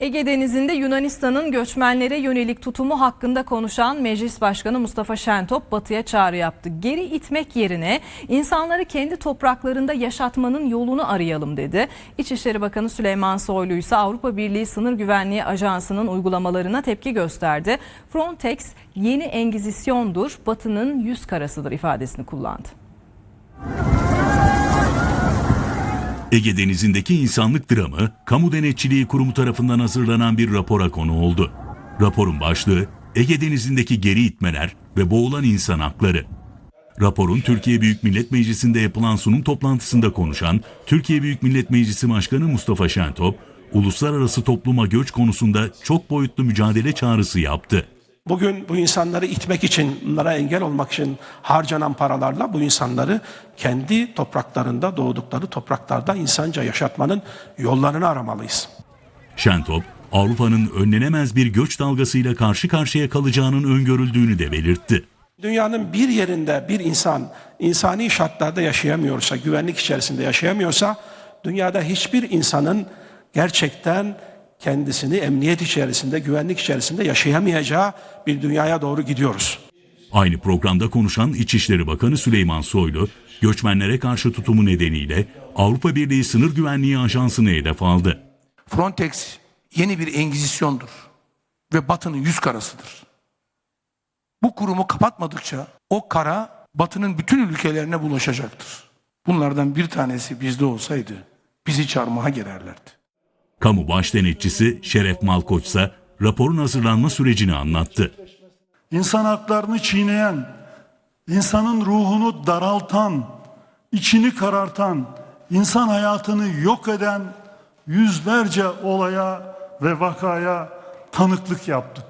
Ege Denizi'nde Yunanistan'ın göçmenlere yönelik tutumu hakkında konuşan Meclis Başkanı Mustafa Şentop batıya çağrı yaptı. Geri itmek yerine insanları kendi topraklarında yaşatmanın yolunu arayalım dedi. İçişleri Bakanı Süleyman Soylu ise Avrupa Birliği Sınır Güvenliği Ajansı'nın uygulamalarına tepki gösterdi. Frontex yeni engizisyondur, batının yüz karasıdır ifadesini kullandı. Ege Denizi'ndeki insanlık dramı, Kamu Denetçiliği Kurumu tarafından hazırlanan bir rapora konu oldu. Raporun başlığı, Ege Denizi'ndeki geri itmeler ve boğulan insan hakları. Raporun Türkiye Büyük Millet Meclisi'nde yapılan sunum toplantısında konuşan Türkiye Büyük Millet Meclisi Başkanı Mustafa Şentop, uluslararası topluma göç konusunda çok boyutlu mücadele çağrısı yaptı. Bugün bu insanları itmek için, bunlara engel olmak için harcanan paralarla bu insanları kendi topraklarında, doğdukları topraklarda insanca yaşatmanın yollarını aramalıyız. Şentop, Avrupa'nın önlenemez bir göç dalgasıyla karşı karşıya kalacağının öngörüldüğünü de belirtti. Dünyanın bir yerinde bir insan insani şartlarda yaşayamıyorsa, güvenlik içerisinde yaşayamıyorsa, dünyada hiçbir insanın gerçekten kendisini emniyet içerisinde, güvenlik içerisinde yaşayamayacağı bir dünyaya doğru gidiyoruz. Aynı programda konuşan İçişleri Bakanı Süleyman Soylu, göçmenlere karşı tutumu nedeniyle Avrupa Birliği Sınır Güvenliği Ajansı'nı hedef aldı. Frontex yeni bir engizisyondur ve Batı'nın yüz karasıdır. Bu kurumu kapatmadıkça o kara Batı'nın bütün ülkelerine bulaşacaktır. Bunlardan bir tanesi bizde olsaydı bizi çarmıha gererlerdi. Kamu baş denetçisi Şeref Malkoç ise raporun hazırlanma sürecini anlattı. İnsan haklarını çiğneyen, insanın ruhunu daraltan, içini karartan, insan hayatını yok eden yüzlerce olaya ve vakaya tanıklık yaptık.